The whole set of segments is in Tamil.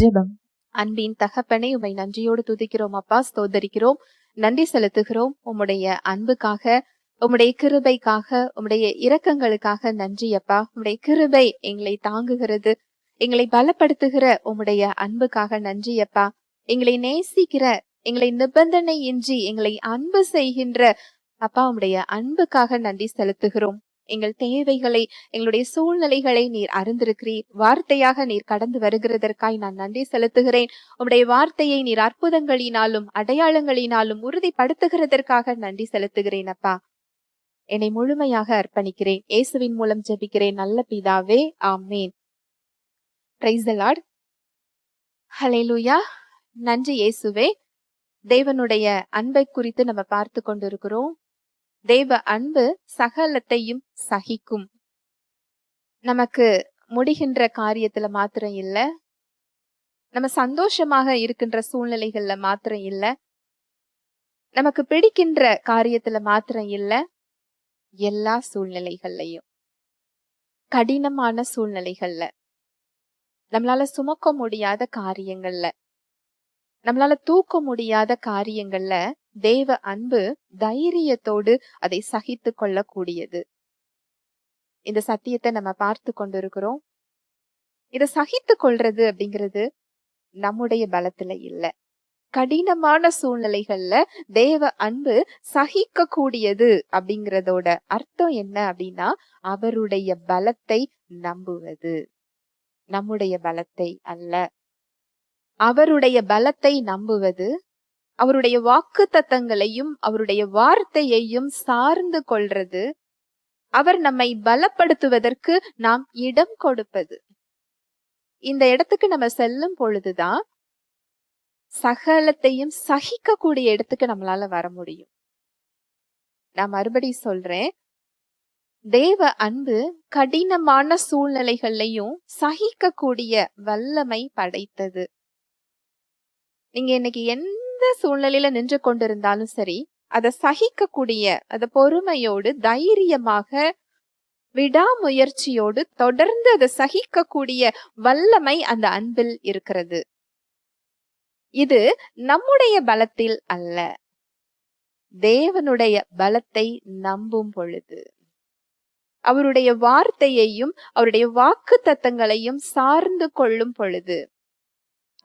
ஜெபம். அன்பின் தகப்பனை உமை நன்றியோடு துதிக்கிறோம். அப்பா ஸ்தோதரிக்கிறோம் நன்றி செலுத்துகிறோம். உம்முடைய அன்புக்காக உம்முடைய கிருபைக்காக உம்முடைய இரக்கங்களுக்காக நன்றி அப்பா. உம்முடைய கிருபை எங்களை தாங்குகிறது. எங்களை பலப்படுத்துகிற உம்முடைய அன்புக்காக நன்றி அப்பா. எங்களை நேசிக்கிற எங்களை நிபந்தனையின்றி எங்களை அன்பு செய்கின்ற அப்பா உம்முடைய அன்புக்காக நன்றி செலுத்துகிறோம். எங்கள் தேவைகளை எங்களுடைய சூழ்நிலைகளை நீர் அறிந்திருக்கிறீர். வார்த்தையாக நீர் கடந்து வருகிறதற்காய் நான் நன்றி செலுத்துகிறேன். உம்முடைய வார்த்தையை நீர் அற்புதங்களினாலும் அடையாளங்களினாலும் உறுதிப்படுத்துகிறதற்காக நன்றி செலுத்துகிறேன் அப்பா. என்னை முழுமையாக அர்ப்பணிக்கிறேன். இயேசுவின் மூலம் ஜெபிக்கிறேன். நல்ல பிதாவே ஆமேன். பிரைஸ் தி லார்ட் நன்றி இயேசுவே. தேவனுடைய அன்பை குறித்து நம்ம பார்த்து கொண்டிருக்கிறோம். தேவ அன்பு சகலத்தையும் சகிக்கும். நமக்கு முடிகின்ற காரியத்துல மாத்திரம் இல்ல. நம்ம சந்தோஷமாக இருக்கின்ற சூழ்நிலைகள்ல மாத்திரம் இல்ல. நமக்கு பிடிக்கின்ற காரியத்துல மாத்திரம் இல்ல. எல்லா சூழ்நிலைகள்லயும். கடினமான சூழ்நிலைகள்ல. நம்மளால சுமக்க முடியாத காரியங்கள்ல. நம்மளால தூக்க முடியாத காரியங்கள்ல தேவ அன்பு தைரியத்தோடு அதை சகித்து கொள்ளக்கூடியது. இந்த சத்தியத்தை நம்ம பார்த்து கொண்டிருக்கிறோம். இதை சகித்து கொள்றது அப்படிங்கிறது நம்முடைய பலத்துல இல்ல. கடினமான சூழ்நிலைகள்ல தேவ அன்பு சகிக்க கூடியது அப்படிங்கறதோட அர்த்தம் என்ன அப்படின்னா அவருடைய பலத்தை நம்புவது. நம்முடைய பலத்தை அல்ல. அவருடைய பலத்தை நம்புவது அவருடைய வாக்கு தத்தங்களையும் அவருடைய வார்த்தையையும் சார்ந்து கொள்றது. அவர் நம்மை பலப்படுத்துவதற்கு நாம் இடம் கொடுப்பது. இந்த இடத்துக்கு நம்ம செல்லும் பொழுதுதான் சகலத்தையும் சகிக்கக்கூடிய இடத்துக்கு நம்மளால வர முடியும். நான் மறுபடி சொல்றேன். தேவ அன்பு கடினமான சூழ்நிலைகள்லையும் சகிக்கக்கூடிய வல்லமை படைத்தது. நீங்க இன்னைக்கு எந்த எந்த சூழ்நிலையில நின்று கொண்டிருந்தாலும் சரி அதை சகிக்கக்கூடிய அதை பொறுமையோடு தைரியமாக விடாமுயற்சியோடு தொடர்ந்து அதை சகிக்கக்கூடிய வல்லமை அந்த அன்பில் இருக்கிறது. இது நம்முடைய பலத்தில் அல்ல. தேவனுடைய பலத்தை நம்பும் பொழுது. அவருடைய வார்த்தையையும் அவருடைய வாக்கு தத்தங்களையும் சார்ந்து கொள்ளும் பொழுது.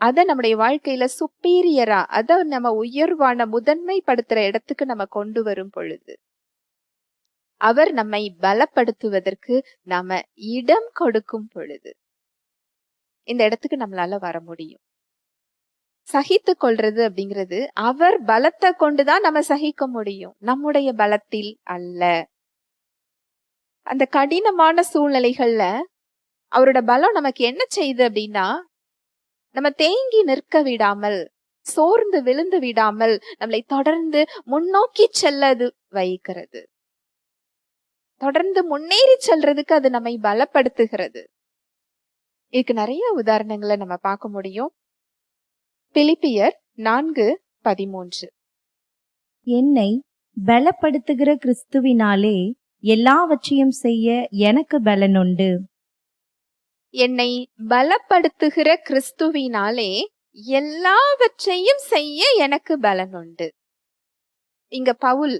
அதை நம்முடைய வாழ்க்கையில சுப்பீரியரா அத நம்ம உயர்வான முதன்மைப்படுத்துற இடத்துக்கு நம்ம கொண்டு வரும் பொழுது அவர் நம்மை பலப்படுத்துவதற்கு நாம இடம் கொடுக்கும் பொழுது இந்த இடத்துக்கு நம்மளால வர முடியும். சகித்து கொள்றது அப்படிங்கிறது அவர் பலத்தை கொண்டுதான் நம்ம சகிக்க முடியும். நம்முடைய பலத்தில் அல்ல. அந்த கடினமான சூழ்நிலைகள்ல அவரோட பலம் நமக்கு என்ன செய்யுது அப்படின்னா நம்ம தேங்கி நிற்க விடாமல் சோர்ந்து விழுந்து விடாமல் நம்மளை தொடர்ந்து முன்னோக்கி செல்லது வைக்கிறது. தொடர்ந்து முன்னேறி செல்றதுக்கு அது நம்மை பலப்படுத்துகிறது. இதுக்கு நிறைய உதாரணங்களை நம்ம பார்க்க முடியும். பிலிப்பியர் நான்கு பதிமூன்று. என்னை பலப்படுத்துகிற கிறிஸ்துவினாலே எல்லாவற்றையும் செய்ய எனக்கு பலனுண்டு. என்னை பலப்படுத்துகிற கிறிஸ்துவினாலே எல்லாவற்றையும் செய்ய எனக்கு பலன் உண்டு இங்க பவுல்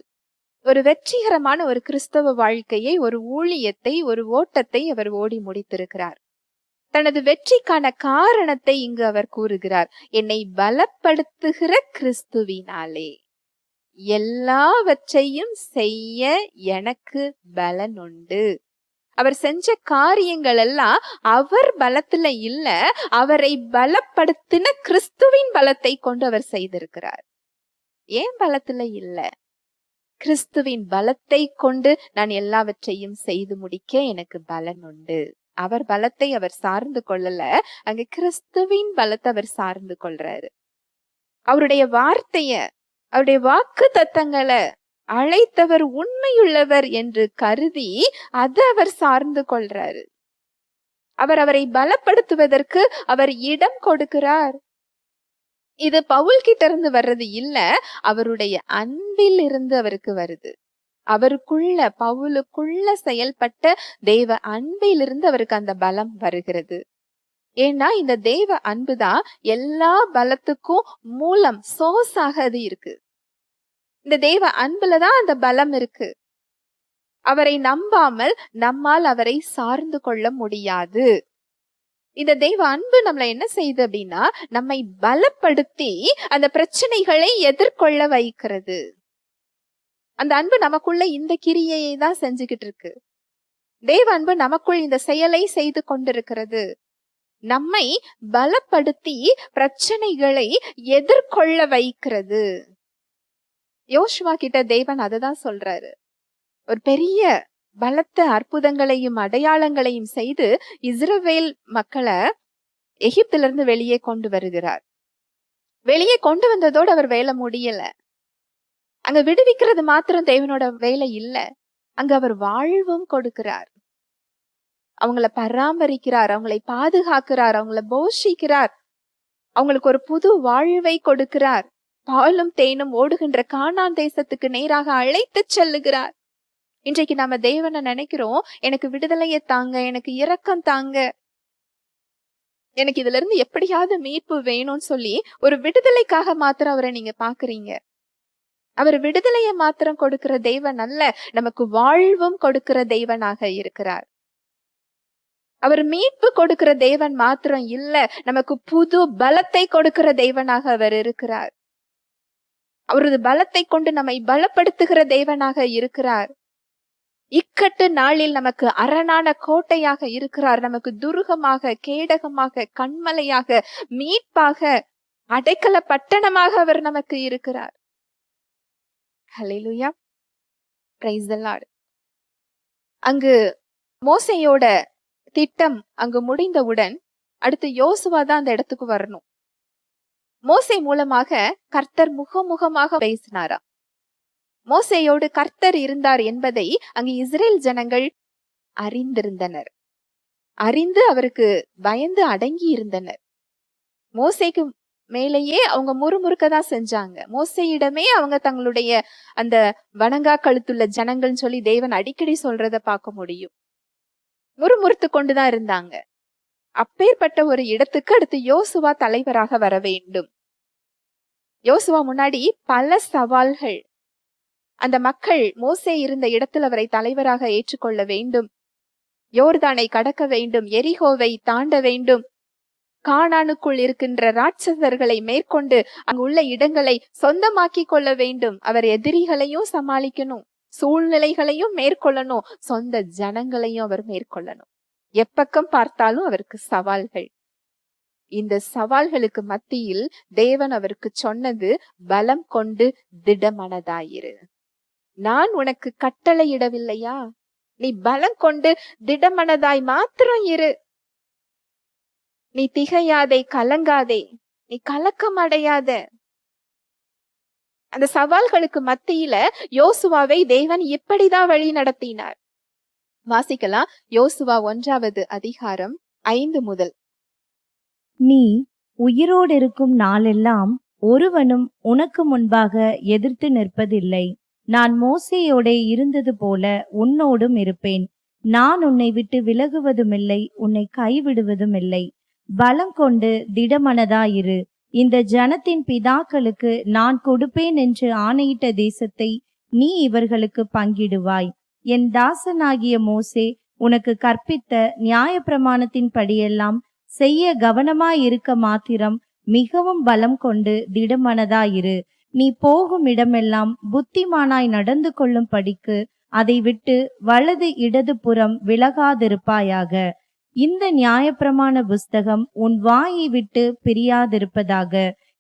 ஒரு வெற்றிகரமான ஒரு கிறிஸ்தவ வாழ்க்கையை ஒரு ஊழியத்தை ஒரு ஓட்டத்தை அவர் ஓடி முடித்திருக்கிறார். தனது வெற்றிக்கான காரணத்தை இங்கு அவர் கூறுகிறார். என்னை பலப்படுத்துகிற கிறிஸ்துவினாலே எல்லாவற்றையும் செய்ய எனக்கு பலன் உண்டு அவர் செஞ்ச காரியங்கள் எல்லாம் அவர் பலத்துல இல்ல அவரை பலப்படுத்தின கிறிஸ்துவின் பலத்தை கொண்டு அவர் செய்திருக்கிறார். ஏன் பலத்துல இல்ல? கிறிஸ்துவின் பலத்தை கொண்டு நான் எல்லாவற்றையும் செய்து முடிக்க எனக்கு பலன் உண்டு. அவர் பலத்தை அவர் சார்ந்து கொள்ளல அங்க கிறிஸ்துவின் பலத்தை அவர் சார்ந்து கொள்றாரு. அவருடைய வார்த்தைய அவருடைய வாக்கு தத்தங்களை அழைத்தவர் உண்மையுள்ளவர் என்று கருதி அதை அவர் சார்ந்து கொள்றாரு. அவர் அவரை பலப்படுத்துவதற்கு அவர் இடம் கொடுக்கிறார். இது பவுல் கிட்ட இருந்து வர்றது இல்ல அவருடைய அன்பில் இருந்து அவருக்கு வருது. அவருக்குள்ள பவுலுக்குள்ள செயல்பட்ட தேவ அன்பிலிருந்து அவருக்கு அந்த பலம் வருகிறது. ஏன்னா இந்த தெய்வ அன்புதான் எல்லா பலத்துக்கும் மூலம் சோர்ஸாக அது இருக்கு. இந்த தேவ அன்புலதான் அந்த பலம் இருக்கு. அவரை நம்பாமல் நம்மால் அவரை சார்ந்து கொள்ள முடியாது. இந்த தெய்வ அன்பு நம்மளை என்ன செய்யுது அப்படின்னா நம்மை பலப்படுத்தி அந்த பிரச்சனைகளை எதிர்கொள்ள வைக்கிறது. அந்த அன்பு நமக்குள்ள இந்த கிரியையை தான் செஞ்சுக்கிட்டு இருக்கு. தேவ அன்பு நமக்குள் இந்த செயலை செய்து கொண்டிருக்கிறது. நம்மை பலப்படுத்தி பிரச்சனைகளை எதிர்கொள்ள வைக்கிறது. யோசுவா கிட்ட தேவன் அததான் சொல்றாரு. ஒரு பெரிய பலத்த அற்புதங்களையும் அடையாளங்களையும் செய்து இஸ்ரவேல் மக்களை எகிப்திலிருந்து வெளியே கொண்டு வருகிறார். வெளியே கொண்டு வந்ததோடு அவர் வேலை முடியல. அங்க விடுவிக்கிறது மாத்திரம் தேவனோட வேலை இல்ல. அங்க அவர் வாழ்வும் கொடுக்கிறார். அவங்கள பராமரிக்கிறார் அவங்களை பாதுகாக்கிறார் அவங்கள போஷிக்கிறார். அவங்களுக்கு ஒரு புது வாழ்வை கொடுக்கிறார். பாலும் தேனும் ஓடுகின்ற காணான் தேசத்துக்கு நேராக அழைத்து செல்லுகிறார். இன்றைக்கு நம்ம தேவனை நினைக்கிறோம் எனக்கு விடுதலையை தாங்க எனக்கு இரக்கம் தாங்க. எனக்கு இதுல இருந்து எப்படியாவது மீட்பு வேணும்னு சொல்லி ஒரு விடுதலைக்காக மாத்திரம் அவரை நீங்க பாக்குறீங்க அவர் விடுதலையை மாத்திரம் கொடுக்கிற தெய்வன் அல்ல நமக்கு வாழ்வும் கொடுக்கிற தெய்வனாக இருக்கிறார். அவர் மீட்பு கொடுக்கிற தெய்வன் மாத்திரம் இல்ல நமக்கு புது பலத்தை கொடுக்கிற தெய்வனாக அவர் இருக்கிறார். அவரது பலத்தை கொண்டு நம்மை பலப்படுத்துகிற தேவனாக இருக்கிறார். இக்கட்டு நாளில் நமக்கு அரணான கோட்டையாக இருக்கிறார். நமக்கு துருகமாக கேடகமாக கண்மலையாக மீட்பாக அடைக்கல பட்டணமாக அவர் நமக்கு இருக்கிறார். ஹalleluya பிரைஸ் அங்கு மோசையோட திட்டம் அங்கு முடிந்தவுடன் அடுத்து யோசுவா தான் அந்த இடத்துக்கு வரணும். மோசை மூலமாக கர்த்தர் முகமுகமாக பேசினாரா? மோசையோடு கர்த்தர் இருந்தார் என்பதை அங்கு இஸ்ரேல் ஜனங்கள் அறிந்திருந்தனர். அறிந்து அவருக்கு பயந்து அடங்கி இருந்தனர் மோசைக்கு மேலேயே அவங்க முறுமுறுக்க தான் செஞ்சாங்க. மோசையிடமே அவங்க தங்களுடைய அந்த வணங்கா கழுத்துள்ள ஜனங்கள்னு சொல்லி தேவன் அடிக்கடி சொல்றத பார்க்க முடியும். முறுமுறுத்து கொண்டுதான் இருந்தாங்க. அப்பேற்பட்ட ஒரு இடத்துக்கு அடுத்து யோசுவா தலைவராக வர வேண்டும். யோசுவா முன்னாடி பல சவால்கள். அந்த மக்கள் மோசே இருந்த இடத்தில் அவரை தலைவராக ஏற்றுக்கொள்ள வேண்டும். யோர்தானை கடக்க வேண்டும் எரிகோவை தாண்ட வேண்டும். காணானுக்குள் இருக்கின்ற ராட்சசர்களை மேற்கொண்டு அங்குள்ள இடங்களை சொந்தமாக்கி கொள்ள வேண்டும். அவர் எதிரிகளையும் சமாளிக்கணும் சூழ்நிலைகளையும் மேற்கொள்ளணும் சொந்த ஜனங்களையும் அவர் மேற்கொள்ளணும். எப்பக்கம் பார்த்தாலும் அவருக்கு சவால்கள். இந்த சவால்களுக்கு மத்தியில் தேவன் அவருக்கு சொன்னது பலம் கொண்டு திடமனதாயிரு. நான் உனக்கு கட்டளையிடவில்லையா? நீ பலம் கொண்டு திடமனதாய் மாத்திரம் இரு. நீ திகையாதே கலங்காதே. நீ கலக்கம் அடையாத. அந்த சவால்களுக்கு மத்தியில யோசுவாவை தேவன் இப்படிதான் வழி நடத்தினார். வாசிக்கலாம். யோசுவா ஒன்றாவது அதிகாரம் ஐந்து முதல் நீ உயிரோடு இருக்கும் நாளெல்லாம் ஒருவனும் உனக்கு முன்பாக எதிர்த்து நிற்பதில்லை. நான் மோசையோடே இருந்தது போல உன்னோடும் இருப்பேன். நான் உன்னை விட்டு விலகுவதுமில்லை உன்னை கைவிடுவதுமில்லை. பலம் கொண்டு திடமனதாயிரு. இந்த ஜனத்தின் பிதாக்களுக்கு நான் கொடுப்பேன் என்று ஆணையிட்ட தேசத்தை நீ இவர்களுக்கு பங்கிடுவாய். என் தாசனாகிய மோசே உனக்கு கற்பித்த நியாய பிரமாணத்தின் படியெல்லாம் செய்ய கவனமாயிருக்க மாத்திரம் மிகவும் பலம் கொண்டு திடமனதாயிரு. நீ போகும் இடமெல்லாம் புத்திமானாய் நடந்து கொள்ளும் படிக்கு அதை விட்டு வலது இடது புறம் விலகாதிருப்பாயாக. இந்த நியாயப்பிரமாண புஸ்தகம் உன் வாயை விட்டு பிரியாதிருப்பதாக.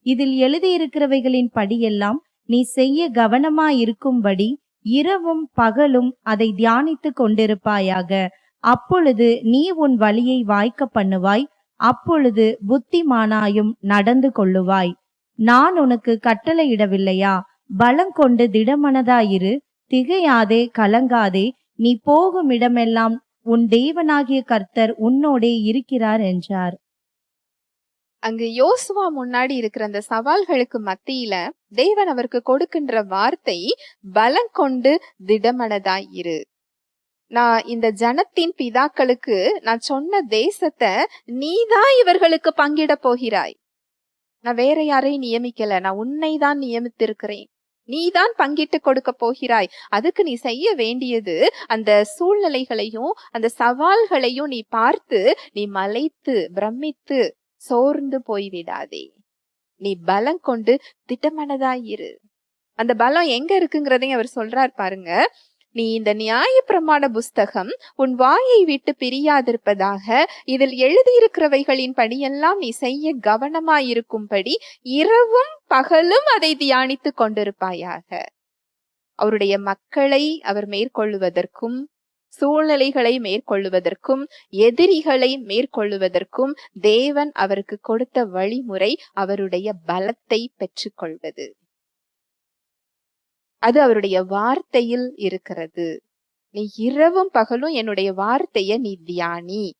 இதில் எழுதியிருக்கிறவைகளின் படியெல்லாம் நீ செய்ய கவனமாயிருக்கும்படி இரவும் பகலும் அதை தியானித்துக் கொண்டிருப்பாயாக. அப்பொழுது நீ உன் வழியை வாய்க்க பண்ணுவாய் அப்பொழுது புத்திமானாயும் நடந்து கொள்ளுவாய். நான் உனக்கு கட்டளையிடவில்லையா? பலம் கொண்டு திடமனதாயிரு. திகையாதே கலங்காதே. நீ போகும் இடமெல்லாம் உன் தேவனாகிய கர்த்தர் உன்னோடே இருக்கிறார் என்றார். அங்கு யோசுவா முன்னாடி இருக்கிற அந்த சவால்களுக்கு மத்தியில தேவன் அவருக்கு கொடுக்கின்ற வார்த்தை பலம் கொண்டு திடமனதாய் இரு நான் இந்த ஜனத்தின் பிதாக்களுக்கு நான் சொன்ன தேசத்தை நீதான் இவர்களுக்கு பங்கிட போகிறாய். நான் வேற யாரையும் நியமிக்கல. நான் உன்னை தான் நியமித்திருக்கிறேன். நீதான் பங்கிட்டு கொடுக்க போகிறாய். அதுக்கு நீ செய்ய வேண்டியது அந்த சூழ்நிலைகளையும் அந்த சவால்களையும் நீ பார்த்து நீ மலைத்து பிரமித்து சோர்ந்து போய்விடாதே. நீ பலம் கொண்டு திட்டமானதாயிரு. அந்த பலம் எங்க இருக்குங்கிறதையும் அவர் சொல்றார் பாருங்க. நீ இந்த நியாய பிரமாண புஸ்தகம் உன் வாயை விட்டு பிரியாதிருப்பதாக இதில் எழுதியிருக்கிறவைகளின் படியெல்லாம் நீ செய்ய கவனமாயிருக்கும்படி இரவும் பகலும் அதை தியானித்துக் கொண்டிருப்பாயாக. அவருடைய மக்களை அவர் மேற்கொள்ளுவதற்கும் சூழ்நிலைகளை மேற்கொள்ளுவதற்கும் எதிரிகளை மேற்கொள்ளுவதற்கும் தேவன் அவருக்கு கொடுத்த வழிமுறை அவருடைய பலத்தை பெற்றுக்கொள்வது. அது அவருடைய வார்த்தையில் இருக்கிறது. நீ இரவும் பகலும் என்னுடைய வார்த்தைய நீ தியானி.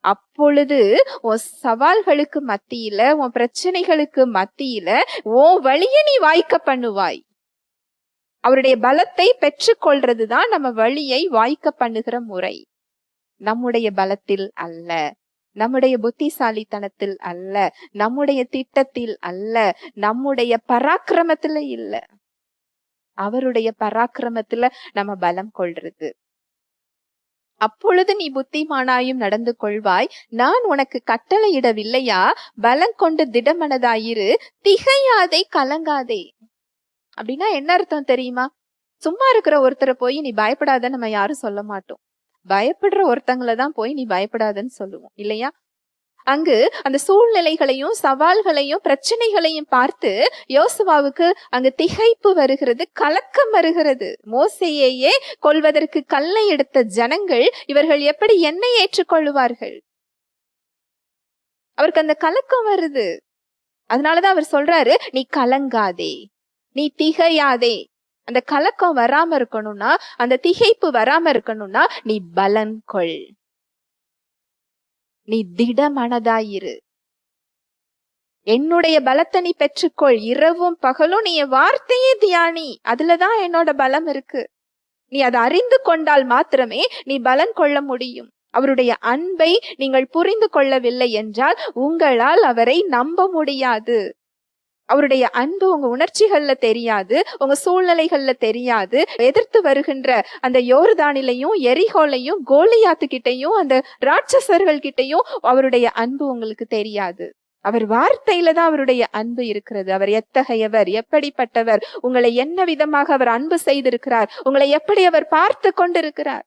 அப்பொழுது உன் சவால்களுக்கு மத்தியில உன் பிரச்சனைகளுக்கு மத்தியில உன் வழிய நீ வாய்க்க பண்ணுவாய். அவருடைய பலத்தை பெற்றுக்கொள்றதுதான் நம்ம வழியை வாய்க்க பண்ணுகிற முறை. நம்முடைய பலத்தில் அல்ல. நம்முடைய புத்திசாலித்தனத்தில் அல்ல. நம்முடைய திட்டத்தில் அல்ல. நம்முடைய பராக்கிரமத்துல இல்ல. அவருடைய பராக்கிரமத்துல நம்ம பலம் கொள்றது. அப்பொழுது நீ புத்திமானாயும் நடந்து கொள்வாய். நான் உனக்கு கட்டளையிடவில்லையா? பலம் கொண்டு திடமனதாயிரு. திகையாதே கலங்காதே. அப்படின்னா என்ன அர்த்தம் தெரியுமா? சும்மா இருக்கிற ஒருத்தரை போய் நீ பயப்படாத நம்ம யாரும் சொல்ல மாட்டோம். பயப்படுற ஒருத்தங்களை தான் போய் நீ பயப்படாதன்னு சொல்லுவோம். இல்லையா? அங்கு அந்த சூழ்நிலைகளையும் சவால்களையும் பிரச்சனைகளையும் பார்த்து யோசுவாவுக்கு அங்கு திகைப்பு வருகிறது கலக்கம் வருகிறது. மோசையையே கொள்வதற்கு கல்லை எடுத்த ஜனங்கள் இவர்கள் எப்படி என்னை ஏற்றுக்கொள்வார்கள் அவருக்கு அந்த கலக்கம் வருது. அதனாலதான் அவர் சொல்றாரு நீ கலங்காதே நீ திகையாதே. அந்த கலக்கம் வராம இருக்கணும்னா அந்த திகைப்பு வராம இருக்கணும்னா நீ பலன் கொள். நீ திடமனதாயிரு. என்னுடைய பலத்தை நீ பெற்றுக்கொள். இரவும் பகலும் நீ என் வார்த்தையே தியானி. அதுலதான் என்னோட பலம் இருக்கு. நீ அதை அறிந்து கொண்டால் மாத்திரமே நீ பலன் கொள்ள முடியும். அவருடைய அன்பை நீங்கள் புரிந்து கொள்ளவில்லை என்றால் உங்களால் அவரை நம்ப முடியாது. அவருடைய அன்பு உங்க உணர்ச்சிகள்ல தெரியாது உங்க சூழ்நிலைகள்ல தெரியாது. எதிர்த்து வருகின்ற அந்த யோர்தானிலையும் எரிகோலையும் கோலியாத்து கிட்டையும் அந்த ராட்சசர்கள் கிட்டையும் அவருடைய அன்பு உங்களுக்கு தெரியாது. அவர் வார்த்தையில தான் அவருடைய அன்பு இருக்கிறது. அவர் எத்தகையவர் எப்படிப்பட்டவர் உங்களை என்ன விதமாக அவர் அன்பு செய்திருக்கிறார் உங்களை எப்படி அவர் பார்த்து கொண்டிருக்கிறார்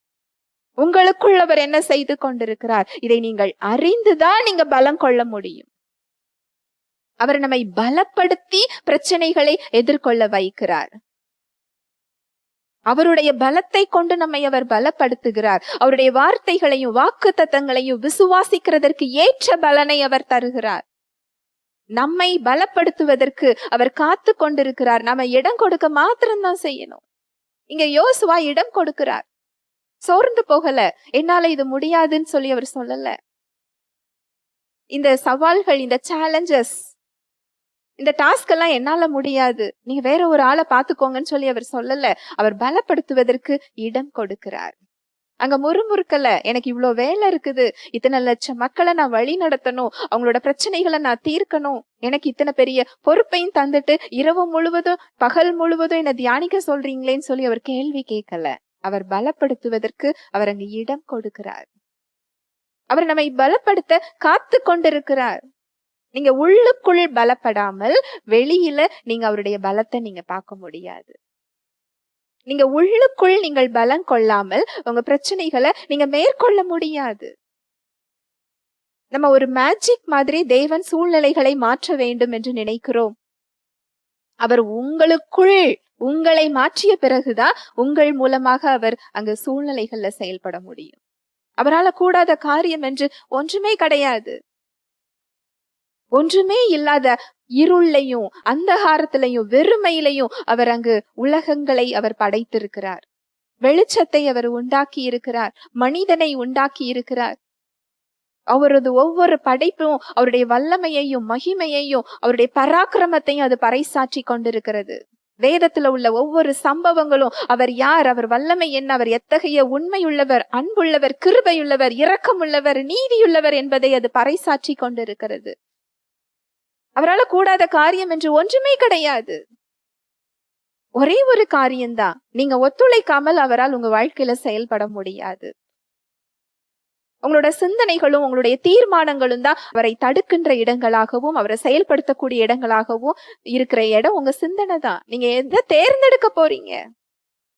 உங்களுக்குள் அவர் என்ன செய்து கொண்டிருக்கிறார் இதை நீங்கள் அறிந்துதான் நீங்க பலம் கொள்ள முடியும். அவர் நம்மை பலப்படுத்தி பிரச்சனைகளை எதிர்கொள்ள வைக்கிறார். அவருடைய பலத்தை கொண்டு நம்மை அவர் பலப்படுத்துகிறார். அவருடைய வார்த்தைகளையும் வாக்கு தத்தங்களையும் விசுவாசிக்கிறதற்கு ஏற்ற பலனை அவர் தருகிறார். நம்மை பலப்படுத்துவதற்கு அவர் காத்து கொண்டிருக்கிறார். நம்ம இடம் கொடுக்க மாத்திரம்தான் செய்யணும். இங்க யோசுவா இடம் கொடுக்கிறார். சோர்ந்து போகல. என்னால இது முடியாதுன்னு சொல்லி அவர் சொல்லல. இந்த சவால்கள் இந்த சேலஞ்சஸ் இந்த டாஸ்க் எல்லாம் என்னால முடியாது. நீங்க வேற ஒரு ஆளை பாத்துக்கோங்கன்னு சொல்லி அவர் சொல்லல. அவர் பலப்படுத்துவதற்கு இடம் கொடுக்கிறார். அங்க முறுமுறுக்கல. எனக்கு இவ்வளவு வேலை இருக்குது. இத்தனை லட்சம் மக்களை நான் வழி நடத்தணும். அவங்களோட பிரச்சனைகளை நான் தீர்க்கணும். எனக்கு இத்தனை பெரிய பொறுப்பையும் தந்துட்டு இரவு முழுவதும் பகல் முழுவதும் என்ன தியானிக்க சொல்றீங்களேன்னு சொல்லி அவர் கேள்வி கேட்கல. அவர் பலப்படுத்துவதற்கு அவர் அங்க இடம் கொடுக்கிறார். அவர் நம்மை பலப்படுத்த காத்து கொண்டிருக்கிறார். நீங்க உள்ளுக்குள் பலப்படாமல் வெளியில நீங்க அவருடைய பலத்தை நீங்க பார்க்க முடியாது. நீங்க உள்ளுக்குள் நீங்கள் பலம் கொள்ளாமல் உங்க பிரச்சனைகளை நீங்க மேற்கொள்ள முடியாது. நம்ம ஒரு மேஜிக் மாதிரி தேவன் சூழ்நிலைகளை மாற்ற வேண்டும் என்று நினைக்கிறோம். அவர் உங்களுக்குள் உங்களை மாற்றிய பிறகுதான் உங்கள் மூலமாக அவர் அங்கு சூழ்நிலைகள்ல செயல்பட முடியும். அவரால கூடாத காரியம் என்று ஒன்றுமே கிடையாது. ஒன்றுமே இல்லாத இருளையும் அந்தகாரத்திலையும் வெறுமையிலையும் அவர் அங்கு உலகங்களை அவர் படைத்திருக்கிறார். வெளிச்சத்தை அவர் உண்டாக்கி இருக்கிறார் மனிதனை உண்டாக்கி இருக்கிறார் அவரது ஒவ்வொரு படைப்பும் அவருடைய வல்லமையையும் மகிமையையும் அவருடைய பராக்கிரமத்தையும் அது பறைசாற்றி கொண்டிருக்கிறது. வேதத்துல உள்ள ஒவ்வொரு சம்பவங்களும் அவர் யார் அவர் வல்லமை என்ன அவர் எத்தகைய உண்மையுள்ளவர் அன்புள்ளவர் கிருபையுள்ளவர் இரக்கமுள்ளவர் நீதியுள்ளவர் என்பதை அது பறைசாற்றி கொண்டிருக்கிறது. அவரால் கூடாத காரியம் என்று ஒன்றுமே கிடையாது. ஒரே ஒரு காரியம்தான். நீங்க ஒத்துழைக்காமல் அவரால் உங்க வாழ்க்கையில செயல்பட முடியாது. உங்களோட சிந்தனைகளும் உங்களுடைய தீர்மானங்களும் தான் அவரை தடுக்கின்ற இடங்களாகவும் அவரை செயல்படுத்தக்கூடிய இடங்களாகவும் இருக்கிற இடம் உங்க சிந்தனை தான். நீங்க எதை தேர்ந்தெடுக்க போறீங்க?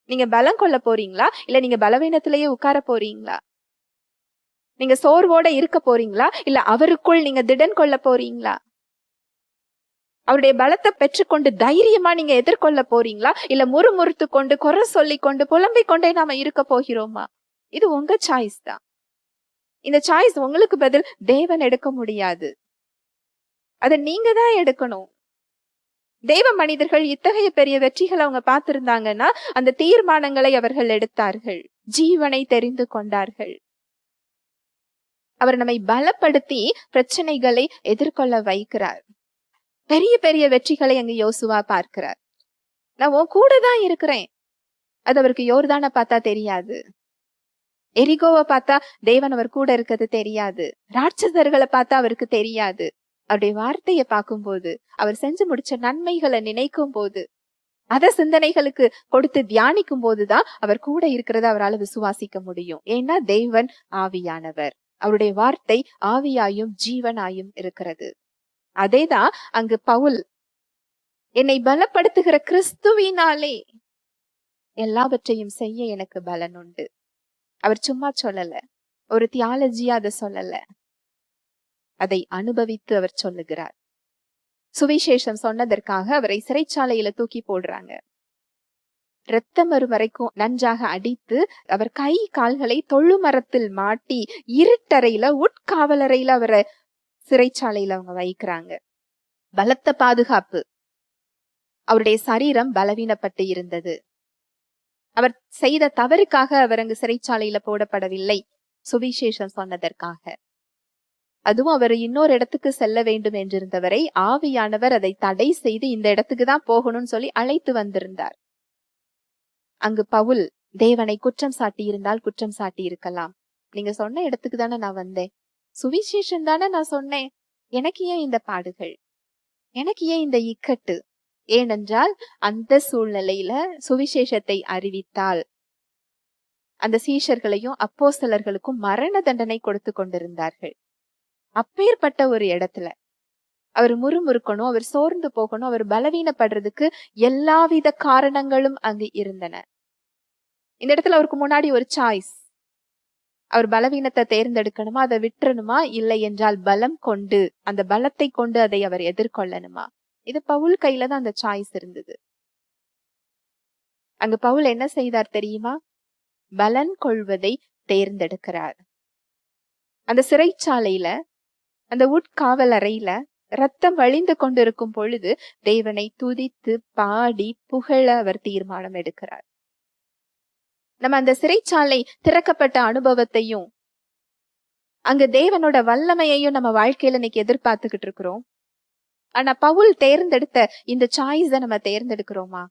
நீங்க பலம் கொள்ள போறீங்களா? இல்ல நீங்க பலவீனத்திலேயே உட்கார போறீங்களா? நீங்க சோர்வோட இருக்க போறீங்களா? இல்ல அவருக்குள் நீங்க திடன் கொள்ள போறீங்களா? அவருடைய பலத்தை பெற்றுக்கொண்டு தைரியமா நீங்க எதிர்கொள்ள போறீங்களா? இல்ல முறுமுறுத்து கொண்டு குறை சொல்லி கொண்டு புலம்பிக் கொண்டே நாம இருக்க போகிறோமா? இது உங்க சாய்ஸ் தான். இந்த சாய்ஸ் உங்களுக்கு பதில் தேவன் எடுக்க முடியாது. அதை நீங்க தான் எடுக்கணும். தெய்வ மனிதர்கள் இத்தகைய பெரிய வெற்றிகளை அவங்க பார்த்திருந்தாங்கன்னா அந்த தீர்மானங்களை அவர்கள் எடுத்தார்கள். ஜீவனை தெரிந்து கொண்டார்கள். அவர் நம்மை பலப்படுத்தி பிரச்சனைகளை எதிர்கொள்ள வைக்கிறார். பெரிய பெரிய வெற்றிகளை அங்க யோசுவா பார்க்கிறார். நான் உன் கூட தான் இருக்கிறேன். அது அவருக்கு யோர்தான பார்த்தா தெரியாது. எரிகோவை பார்த்தா தேவன் அவர் கூட இருக்கிறது தெரியாது. ராட்சதர்களை பார்த்தா அவருக்கு தெரியாது. அவருடைய வார்த்தையை பார்க்கும்போது அவர் செஞ்சு முடிச்ச நன்மைகளை நினைக்கும் போது அத சிந்தனைகளுக்கு கொடுத்து தியானிக்கும் போதுதான் அவர் கூட இருக்கிறத அவரால் விசுவாசிக்க முடியும். ஏன்னா தேவன் ஆவியானவர். அவருடைய வார்த்தை ஆவியாயும் ஜீவனாயும் இருக்கிறது. அதேதான் அங்கு பவுல் என்னை பலப்படுத்துகிற கிறிஸ்துவினாலே எல்லாவற்றையும் செய்ய எனக்கு பலன் உண்டு. அவர் சும்மா சொல்லல. ஒரு தியாலஜியா அதை சொல்லல. அதை அனுபவித்து அவர் சொல்லுகிறார். சுவிசேஷம் சொன்னதற்காக அவரை சிறைச்சாலையில தூக்கி போடுறாங்க. ரத்தம் வரும் வரைக்கும் நன்றாக அடித்து அவர் கை கால்களை தொழு மரத்தில் மாட்டி இருட்டறையில உட்காவலறையில அவரை சிறைச்சாலையில அவங்க வைக்கிறாங்க. பலத்த பாதுகாப்பு. அவருடைய சரீரம் பலவீனப்பட்டு இருந்தது. அவர் செய்த தவறுக்காக அவர் அங்கு சிறைச்சாலையில போடப்படவில்லை. சுவிசேஷம் சொன்னதற்காக. அதுவும் அவர் இன்னொரு இடத்துக்கு செல்ல வேண்டும் என்றிருந்தவரை ஆவியானவர் அதை தடை செய்து இந்த இடத்துக்கு தான் போகணும்னு சொல்லி அழைத்து வந்திருந்தார். அங்கு பவுல் தேவனை குற்றம் சாட்டி இருந்தால் குற்றம் சாட்டி இருக்கலாம் நீங்க சொன்ன இடத்துக்கு தானே நான் வந்தேன். சுவிசேஷம் தானே நான் சொன்னேன். எனக்கு ஏன் இந்த பாடுகள்? எனக்கு ஏன் இந்த இக்கட்டு? ஏனென்றால் அந்த சூழ்நிலையில சுவிசேஷத்தை அறிவித்தால். அந்த சீஷர்களையும் அப்போஸ்தலர்களுக்கும் மரண தண்டனை கொடுத்து கொண்டிருந்தார்கள். அப்பேற்பட்ட ஒரு இடத்துல. அவர் முறுமுறுக்கணும் அவர் சோர்ந்து போகணும் அவர் பலவீனப்படுறதுக்கு எல்லாவித காரணங்களும் அங்கு இருந்தன. இந்த இடத்துல அவருக்கு முன்னாடி ஒரு சாய்ஸ் அவர் பலவீனத்தை தேர்ந்தெடுக்கணுமா? அதை விட்டுறணுமா? இல்லை என்றால் பலம் கொண்டு அந்த பலத்தை கொண்டு அதை அவர் எதிர்கொள்ளணுமா? இது பவுல் கையில தான் அந்த சாய்ஸ் இருந்தது. அங்க பவுல் என்ன செய்தார் தெரியுமா? பலன் கொள்வதை தேர்ந்தெடுக்கிறார். அந்த சிறைச்சாலையில அந்த உட்காவல் அறையில ரத்தம் வழிந்து கொண்டிருக்கும் பொழுது தேவனை துதித்து பாடி புகழ அவர் தீர்மானம் எடுக்கிறார். நம்ம அந்த சிறைச்சாலை திறக்கப்பட்ட அனுபவத்தையும் அங்க தேவனோட வல்லமையையும் நம்ம வாழ்க்கையில இன்னைக்கு எதிர்பார்த்துக்கிட்டு இருக்கிறோம். ஆனா பவுல் தேர்ந்தெடுத்த இந்த சாய்ஸ நம்ம தேர்ந்தெடுக்கிறோமா?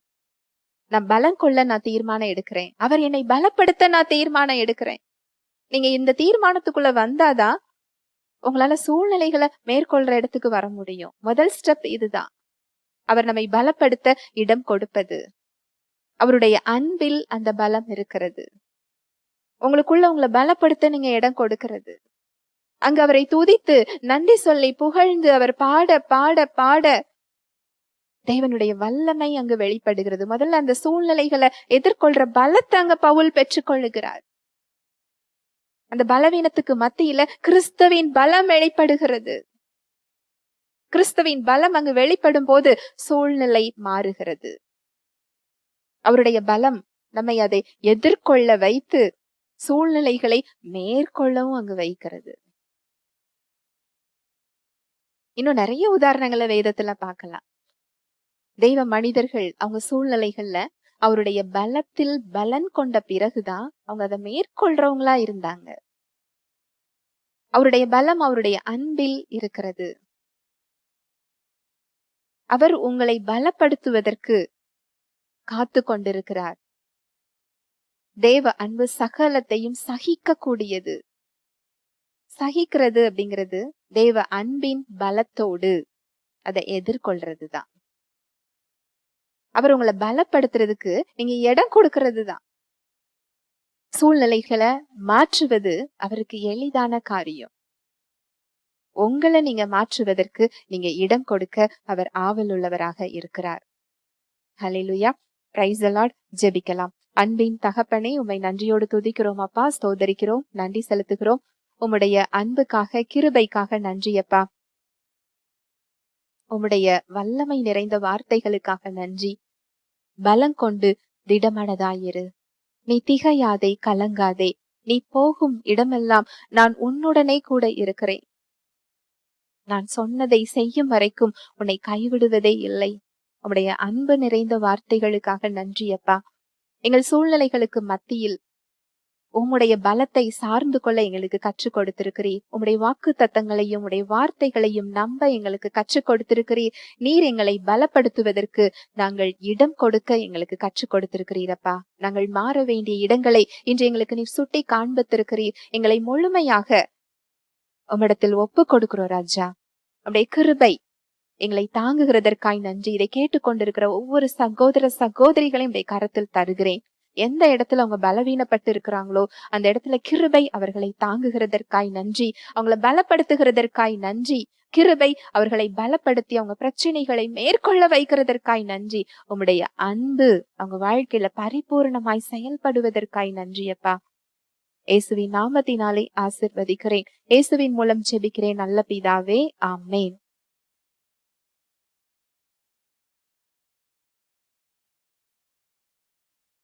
நான் பலம் கொள்ள நான் தீர்மானம் எடுக்கிறேன். அவர் என்னை பலப்படுத்த நான் தீர்மானம் எடுக்கிறேன். நீங்க இந்த தீர்மானத்துக்குள்ள வந்தாதான் உங்களால சூழ்நிலைகளை மேற்கொள்ற இடத்துக்கு வர முடியும். முதல் ஸ்டெப் இதுதான். அவர் நம்மை பலப்படுத்த இடம் கொடுப்பது. அவருடைய அன்பில் அந்த பலம் இருக்கிறது. உங்களுக்குள்ள உங்களை பலப்படுத்த நீங்க இடம் கொடுக்கிறது. அங்க அவரை துதித்து நன்றி சொல்லி புகழ்ந்து அவர் பாட பாட பாட தேவனுடைய வல்லமை அங்கு வெளிப்படுகிறது. முதல்ல அந்த சூழ்நிலைகளை எதிர்கொள்ற பலத்தை அங்க பவுல் பெற்றுக்கொள்ளுகிறார். அந்த பலவீனத்துக்கு மத்தியில கிறிஸ்துவின் பலம் வெளிப்படுகிறது. கிறிஸ்துவின் பலம் அங்கு வெளிப்படும் போது சூழ்நிலை மாறுகிறது. அவருடைய பலம் நம்மை அதை எதிர்கொள்ள வைத்து சூழ்நிலைகளை மேற்கொள்ளவும் அங்கு வைக்கிறது. இன்னும் நிறைய உதாரணங்களை வேதத்துல பார்க்கலாம். தெய்வ மனிதர்கள் அவங்க சூழ்நிலைகள்ல அவருடைய பலத்தில் பலன் கொண்ட பிறகுதான் அவங்க அதை மேற்கொள்றவங்களா இருந்தாங்க. அவருடைய பலம் அவருடைய அன்பில் இருக்கிறது. அவர் உங்களை பலப்படுத்துவதற்கு காத்து கொண்டிருக்கிறார் தேவ அன்பு சகலத்தையும் சகிக்க கூடியது சகிக்கிறது அப்படிங்கிறது தேவ அன்பின் பலத்தோடு அதை எதிர்கொள்றதுதான். அவர் உங்களை பலப்படுத்துறதுக்கு நீங்க இடம் கொடுக்கறது தான் சூழ்நிலைகளை மாற்றுவது அவருக்கு எளிதான காரியம். உங்களை நீங்க மாற்றுவதற்கு நீங்க இடம் கொடுக்க அவர் ஆவல் உள்ளவராக இருக்கிறார். ஹலிலுயா பிரைஸ் அலாட் ஜெபிக்கலாம். அன்பின் தகப்பனே உம்மை நன்றியோடு துதிக்கிறோம் அப்பா. சோதரிக்கிறோம் நன்றி செலுத்துகிறோம். உம்முடைய அன்புக்காக கிருபைக்காக நன்றி அப்பா. உம்முடைய வல்லமை நிறைந்த வார்த்தைகளுக்காக நன்றி. பலம் கொண்டு திடமனதாயிரு. நீ திகையாதே கலங்காதே. நீ போகும் இடமெல்லாம் நான் உன்னுடனே கூட இருக்கிறேன். நான் சொன்னதை செய்யும் வரைக்கும் உன்னை கைவிடுவதே இல்லை. உம்முடைய அன்பு நிறைந்த வார்த்தைகளுக்காக நன்றி அப்பா. எங்கள் சூழ்நிலைகளுக்கு மத்தியில் உம்முடைய பலத்தை சார்ந்து கொள்ள எங்களுக்கு கற்றுக் கொடுத்திருக்கிறீர். உம்முடைய வாக்கு தத்தங்களையும் உடைய வார்த்தைகளையும் நம்ப எங்களுக்கு கற்றுக் கொடுத்திருக்கிறீர். நீர் எங்களை பலப்படுத்துவதற்கு நாங்கள் இடம் கொடுக்க எங்களுக்கு கற்றுக் கொடுத்திருக்கிறீரப்பா நாங்கள் மாற வேண்டிய இடங்களை இன்று எங்களுக்கு நீ சுட்டி காண்பித்திருக்கிறீர். எங்களை முழுமையாக உம்மிடத்தில் ஒப்பு கொடுக்கிறோம் ராஜா. உடைய கிருபை எங்களை தாங்குகிறதற்காய் நன்றி. இதை கேட்டுக்கொண்டிருக்கிற ஒவ்வொரு சகோதர சகோதரிகளையும் உடைய கரத்தில் தருகிறேன். எந்த இடத்துல அவங்க பலவீனப்பட்டு இருக்கிறாங்களோ அந்த இடத்துல கிருபை அவர்களை தாங்குகிறதற்காய் நன்றி. அவங்கள பலப்படுத்துகிறதற்காய் நன்றி. கிருபை அவர்களை பலப்படுத்தி அவங்க பிரச்சனைகளை மேற்கொள்ள வைக்கிறதற்காய் நன்றி. உம்முடைய அன்பு அவங்க வாழ்க்கையில பரிபூர்ணமாய் செயல்படுவதற்காய் நன்றி அப்பா. இயேசுவின் நாமத்தினாலே ஆசிர்வதிக்கிறேன். இயேசுவின் மூலம் ஜெபிக்கிறேன் நல்ல பிதாவே. ஆமேன்.